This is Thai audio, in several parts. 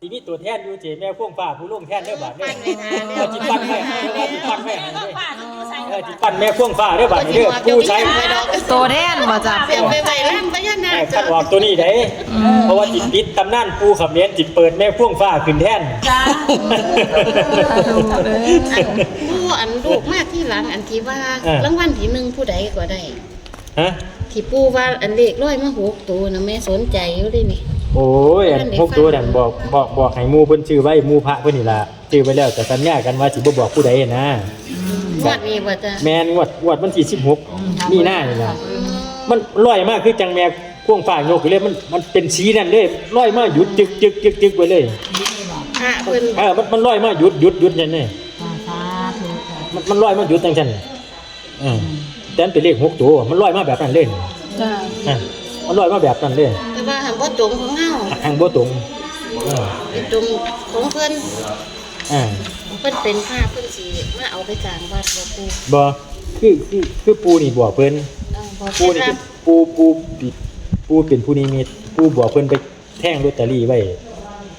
ทีนี้ตัวแทนอยู่เจแม่พ่วงฟ้าผู้ล่วงแทนเด้อบาดเด้อปั้นไว้นะเออจิปั้นแม่เออจิปั้นแม่ให้เด้อป้าต้องใส่เออจิปั้นแม่พ่วงฟ้าเด้อบาดนี้เด้อผู้ใช้ตัวแทนบ่จ้ะเสียไปไว้ร่างพญานาแม่คคันออกตัวนี้ได้เพราะว่าจิตปิดตำนานปูขับเลี้ยนจิตเปิดแม่พ่วงฟ้าขึ้นแทนจ้าผู้อันลูกมาที่หลังอันที่ว่ารางวัลที่หนึ่งผู้ใดก็ได้ฮะที่ปู่ว่าอันเลขร้อยมาหกตัวนะแม่สนใจอยู่ดินี่ โอ้ยอันพวกตัวนั่นบอกบอกบอกให้หมู่เพิ่นชื่อไว้หมู่พระเพิ่นนี่ล่ะชื่อไว้แล้วแต่สัญญากันว่าสิบ่บอกผู้ใดนะงวดนี้ว่าจะแม่นงวดงวดวันที่16มีหน้านี่ล่ะมันลอยมากคือจังแม่พ่วงฟ้าโยกเลยมันมันเป็นสีนั่นเลยลอยมาหยุดจึกจึกจึกจึกไว้เลยพระเพิ่นเออมันมันลอยมาหยุดหยุดหยุดนั่นนี่สาธุมันมันลอยมาหยุดจังซั่นเออแต่มันเป็นเลขหกตัวมันลอยมาแบบนั้นเลยจ้ะอะมันลอยมาแบบนั้นเลยแต่ว่าหัน บ่ตรงของเฮาทางบ่ตรงเออเป็นตรงของเพิ่นอ่าเพิ่นเป็นพระเพิ่นสิมาเอาไปสร้างวัดบ่ปู่บ่คือคือคือปูนี่บอกเพิ่นเออบ่ปูเป็นนี่รับปูปูปิดปูเป็นผู้นิมิตปูบอกเพิ่นไปแท่งลอตเตอรี่ไว้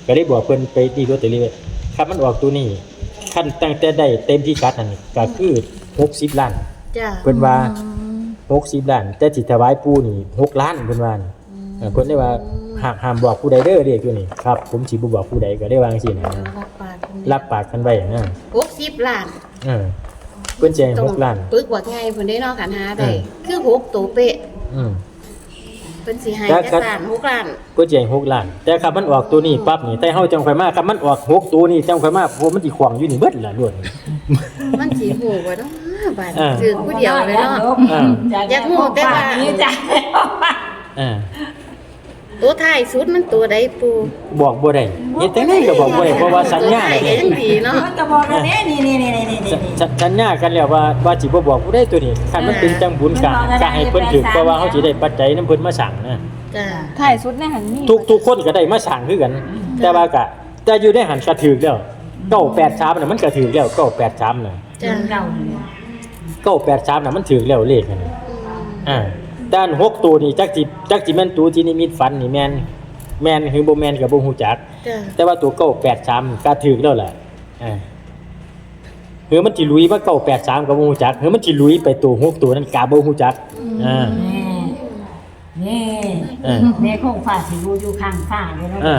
ก็ได้บอกเพิ่นไปตีลอตเตอรี่ไว้ครับมันออกตัวนี้ขั้นตั้งแต่ได้เต็มที่กัดนั่นก็คือ60ล้าน จ้าเพิ่นว่า60ล้านแต่สิถวายปูนี่6ล้านเพิ่นว่านี่ เออเพิ่นได้ว่าห้ามห้ามบอกผู้ใดเด้อเรียกอยู่นี่ครับผมสิบ่บอกผู้ใดก็ได้วาจังซี่นะ รับปากเพิ่นรับปากกันไว้นะ60ล้านเออ เพิ่นแจ้ง6ล้านปึกว่าไงเพิ่นได้เนาะกันหาได้อืมคือหกตัวเป๊ะอืม เพิ่นสิให้แล้วแต่ก็สามหกล้านก็แจ้ง6ล้าน แต่ครับมันออกตัวนี้ปั๊บนี่แต่เฮาจังค่อยมาครับมันออกหกตัวนี่จังค่อยมาเพราะมันสิขวางอยู่นี่เบิดล่ะล้วน มันสิหูว่าเนาะบาดอ่า ถือผู้เดียวเลยเนาะอ่าอยากรู้แต่ว่านี่จ้ะ อ่า ตัวท้ายสุดมันตัวใดปูบอกบ่ได้เฮ็ดจังไดก็บอกบ่ได้เพราะว่าสัญญาตัวท้ายเนี่ยก็ยังดีเนาะมันก็บอกแล้วเนี่ยนี่นี่นี่นี่นี่สสสัญญากันแล้วว่าว่าสิบ่บอกผู้ใดตัวนี้คันมันเป็นจังบุญกะกะให้เพิ่นถึกเพราะว่าเฮาสิได้ปัจจัยนํเพิ่นมาสั่งนะจ้าถ่ายสุดในหันนี่ทุกทุกคนก็ได้มาสั่งคือกัน แต่ว่ากะแต่อยู่ในหันกะถึกแล้ว983น่ะมันก็ถึกแล้ว983น่ะจ้าเรา983น่ะมันถึกแล้วเลขนั่นน่ะอ่า ด้านหกตัวนี่จักจิจักจิแม่นตัวที่นิมิตฝันนี่แม่นแม่นคือบ่แม่นก็บ่ฮู้จัก จ้าแต่ว่าตัวเก้าแปดสามก็ถูกแล้วแหละอ่าเฮือมันสิลุยมาเก้าแปดสามก็บ่ฮู้จักเฮือมันสิลุยไปตัวหกตัวนั้นก็บ่ฮู้จักอ่านี่นี่อ่าแม่คงฝ่าสิอยู่อยู่ข้างฟ้าอยู่แล้วอ่า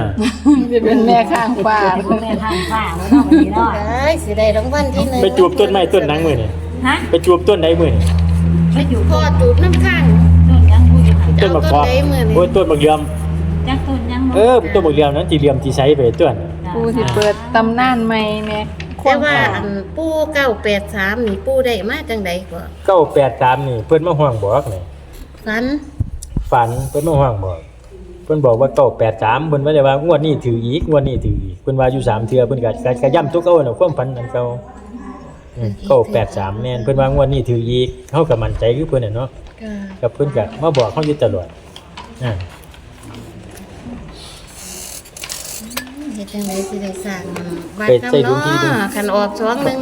จะเป็นแม่ข้างฟ้าเป็นแม่ข้างฟ้าแล้วเนาะวันนี้เนาะได้สิได้รางวัลที่หนึ่งไปจูบต้นไม้ต้นหนังมื้อนี่ฮะไปจูบต้นใดมื้อนี่ไปอยู่พ่อจูบน้ำข้าง ต้นยังผู้อยู่ข้างต้นมะกอกเอาต้นใดมื้อนี่โอ้ยต้นมะเขือมจักต้นยังเออต้นมะเขือมนั้นสิเหลี่ยมสิใช้ไปต้นปูสิเปิดตำนานใหม่แม่คแต่นว่าอันปู983นี่ปูได้มาจังใดก็เก้าแปดสามนี่เพิ่นมาห่วงบอกนี่ฝันฝันเพิ่นมาห่วงบอก เพิ่นบอกว่าเก้าแปดสามเพิ่นว่าเลยว่างวดนี้ถืออีกงวดนี้ถืออีกเพิ่นว่าอยู่สามเทื่อเพิ่นก็ก็ก็ย้ำทุกเอาน่ะความฝันอันเก่าอืมเก้าแปดสามแม่นเพิ่นว่างวดนี้ถืออีกเฮาก็มั่นใจคือเพิ่นน่ะเนาะ ก็กับเพิ่นก็มาบอกเฮาอยู่ตลอดอ่าเฮ็ดจังไดสิได้สร้างวัดนำเนาะคันออกสองหนึง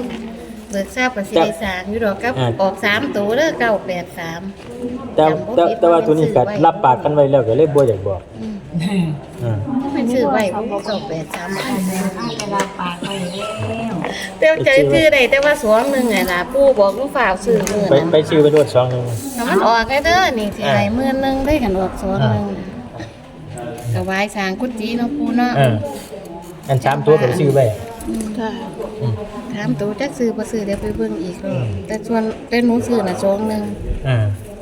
เบิกทราบก็สิได้สร้างอยู่ดอกกับออกสามตัวเด้อ983แต่แต่แต่ว่าตัวนี้ก็รับปากกันไว้แล้วก็เลยบ่อยากบอกอ่ามัน ซื้อไว้เก้าแปดสามเวลาปากไปแล้วเต้าใจซื้อได้แต่ว่าสวงหนึ่งไงล่ะปู่บอกลูกฝากซื้อมือไปนั้นไปชื่อไปรวดสองหนึงถ้ามันออกได้เด้อนี่สิให้หมื่นหนึงได้กันออกสวงหนึงก็ไว้สร้างกุฏิเนาะปู่เนาะอ่าอันสามตัวก็ไปชื่อไว้จ้ะถามตัวจักซื้อบ่ซื้อเดี๋ยวไปเบิ่งอีกรอบแต่ส่วนแต่หนูซื้อน่ะสวงหนึงอ่า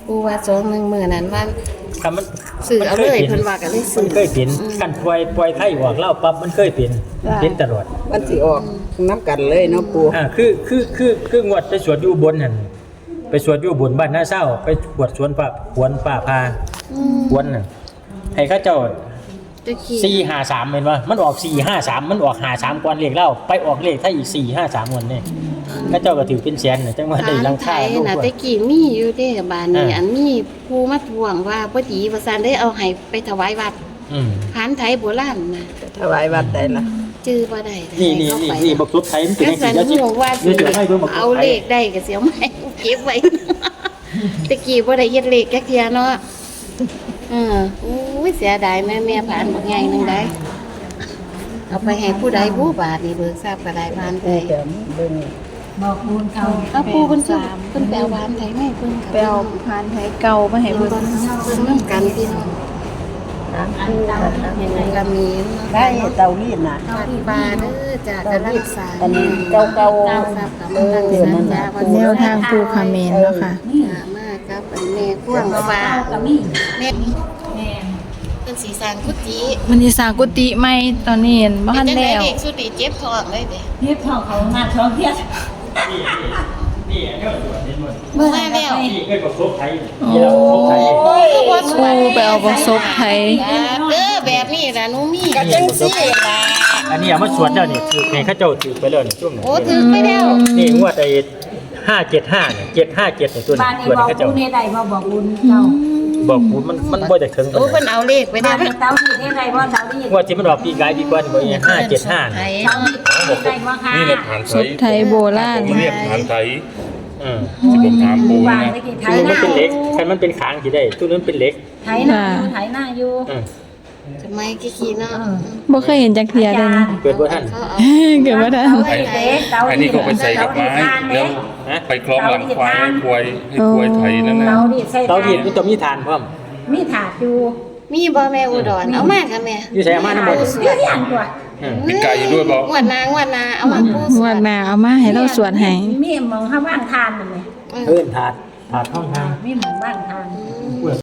ปู่ว่าสวงหนึงมื้อนั้นว่า คำมันซื้อเอาเลยเพิ่นว่าก็เลยซื้อมันเคยเป็นกันปล่อยปล่อยไทยออกเล่าปั๊บมันเคยเป็นเป็นตลอดมันสิออกน้ำกันเลยเนาะปูอ่าคือคือคือคืองวดไปสวดอยู่อุบนนั่นไปสวดอยู่อุบนบ้านหน้าเศร้า ไปบวชสวนป่าขวนป่าพาอืมขวนน่ะให้เข้าเจ้าตะกี้สี่ห้าสามเห็นว่ามันออกสี่ห้าสามมันออกหาสามกวนเลขเล่าไปออกเลขถ้าอีกสี่ห้าสามวันนี่เข้าเจ้าก็ถือเป็นแสนน่ะจังว่าได้หลังไทคายลูกน่ะว่าตะกี้มีอยู่เด้บ้านนี้อ่าอันมีผู้มาทวงว่าบ่ดีว่าซั่นได้เอาให้ไปถวายวัดอืมผานไทยโบราณน่ะถวายวัดได้ละจื้อบ่ได้นี่นี่นี่นี่บักทุบไทยมันเป็นก็จังสัซี่นแล้วหูว่าสิเดี๋ยวจะให้เบิ่งบักทุเอาบไทเลยขได้ก็เสียไม่เก็บไว้ตะกี้บ่ได้เฮ็ดเลขจักเที่ยเนาะเอออุ้ยเสียดายแม่แม่ผ่านบักใหญ่หนึงได้เอาไปให้ผู้ใดผู้บาทนี่เบิกทราบกระไดบ้านไปปูแต่เบิ่ง บอกคูณเขาเอาปูเพิ่นคือเพิ่นแปลบ้านไทยแม่เพิ่นไปเอาพานไทยเก่ามาให้เพิ่เบิ่นงเพิ่นนํกันพี่น้องถามปูยังไงก็มีได้เตารีดน่ะเฮาที่บาเด้อจากกำลังสร้างอันนี้เก่าๆเก่าทราบกับมันเดือนนั้นนะแนวทางปูคาเมนเนาะค่ะมากครับอันแม่พ่วงฟ้าก็มีแม่แม่เพิ่นสิสร้างกุฏิมันสิสร้างกุฏิใหม่ตอนนี้เห็นบ่ทันเป็นจังได๋แล้วเด็กสุดนี่เจ็บท้องเลยเด้เรียบท้องเขางานท้องเทีย ดนี่อันนี้สวนนี่มันเมื่อแล้วนี่เกิดกับซบไทยนี่เราซบไทยโอ้ยบ่สปูไปเอาบ่ศพไทยครับเด้อแบบนี้ล่ะหนูมีก็จังซี่ล่ะอันนี้เอามาสวนแล้วนี่ถือให้ข้าเจ้าถือไปแล้วนี่ช่วงนี้โอ้ถึงไปแล้วนี่งวดไอ้ห้าเจ็ดห้าเนี่ยเจ็ดห้าเจ็ดเนี่ยตัวบ้านี้นนี้บอนี้กเข้าคูเจ้าณในใดบ่บอกคูณเจ้าบอกกูมันมันบ่จะถึงโอ้เพิ่นเอาเลขไปบ้าแล้เต้าที่ในใดบ่เต้าที่งวดที่มันออกปีกายปีก่อนบ่เนี่ยห้าเจ็ดห้าเนี่ยยเต้าที่ นใดบ่ค่ะนี่แหละฐานไทชุดยไทยโบราณผมเรียกฐานไทยอืมที่ผมถามปูบ้านนะไม่กี่ไทตัยวมันนาเป็นเหล็กคันมันเป็นขางที่ได้ตัวนั้นเป็นเหล็กไทยนาอยู่ไทยนาอยู่อืมทำไมกี่ขี้เนาะบ่เคยเห็นจักเทียเลยนะเกิดบ่ทันเขาเอาเกิดบ่ทันเอาไว้ไหนอันนี้ก็ไปใส่กับไม้แล้วฮะไปคล้องหลังควายให้ควายให้ควายไทยนั่นนะเต้าที่ใส่เตาหีดมันต้องมีฐานพร้อม มีถาดอยู่มีบ่แม่อุดรเอามาค่ะแม่อยู่ใส่อามาน้ำมันเรื่องอย่างตัว อืมมีไก่อยู่ด้วยบอก งวดนางวดนาเอามาปูงวดหน้าเอามาให้เราสวดให้มีหมองข้างว่างทานนั่นเลยเพิ่นถาดถาดห้องทางมีหมองว่างทานอื